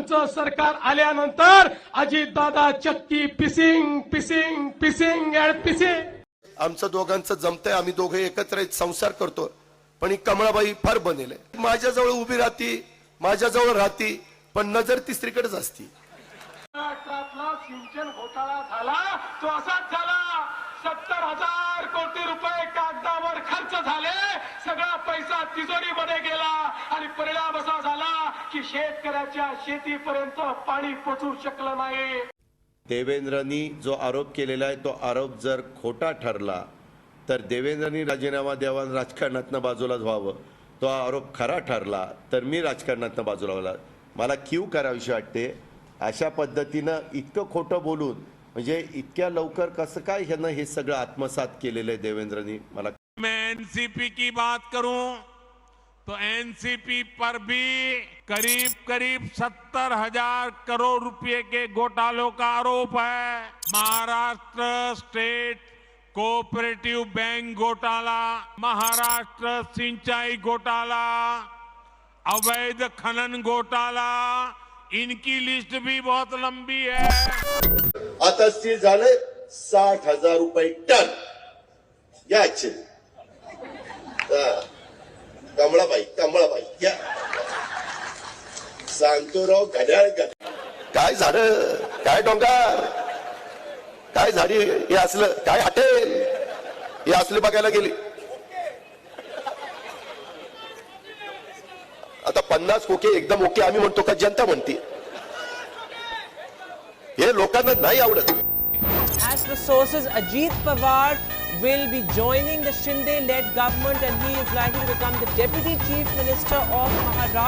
त्यांचं सरकार आल्यानंतर अजितदादा चक्की pissing pissing pissing and pissing. आमचं दोघांचं जमतंय आम्ही दोघे एकत्र एक संसार करतो पण ही कमळाबाई फार बनेल. माझ्याजवळ उभी राहती माझ्याजवळ राहती पण नजर तिसरीकडेच असती. महाराष्ट्रातला सिंचन घोटाळा झाला तो असाच झाला. सत्तर हजार कोटी रुपये कागदावर खर्च झाले सगळा पैसा तिजोरीमध्ये गेला आणि परिणाम असा झाला की शेतकऱ्याच्या शेतीपर्यंत पाणी पोचू शकलं नाही. देवेंद्रनी जो आरोप केलेला आहे तो आरोप जर खोटा ठरला तर देवेंद्रनी राजीनामा द्यावा राजकारणातनं बाजूला व्हावं. तो आरोप खरा ठरला तर मी राजकारणातनं बाजूला व्हायला मला क्यू करावीशी वाटते. अशा पद्धतीनं इतकं खोटं बोलून म्हणजे इतक्या लवकर कसं काय ह्यानं हे सगळं आत्मसात केलेलं आहे देवेंद्रनी? मला मैं एनसीपी की बात करूं तो एनसीपी पर भी करीब करीब सत्तर हज़ार करोड़ रुपए के घोटालों का आरोप है। महाराष्ट्र स्टेट कोऑपरेटिव बैंक घोटाला, महाराष्ट्र सिंचाई घोटाला, अवैध खनन घोटाला, इनकी लिस्ट भी बहुत लंबी है। आता साठ हज़ार रुपये टन। याचे कमळाबाई कमळाबाई या सांगतो राव घड्याळ काय झाडं? काय डोंगर? काय झाडी? हे असलं काय हटेल? हे असले बघायला गेली. आता पन्नास ओके एकदम ओके आम्ही म्हणतो का जनता म्हणते. हे लोकांना नाही आवडत. As per sources, Ajit Pawar will be joining the Shinde led government and he is likely to become the Deputy Chief Minister of Maharashtra.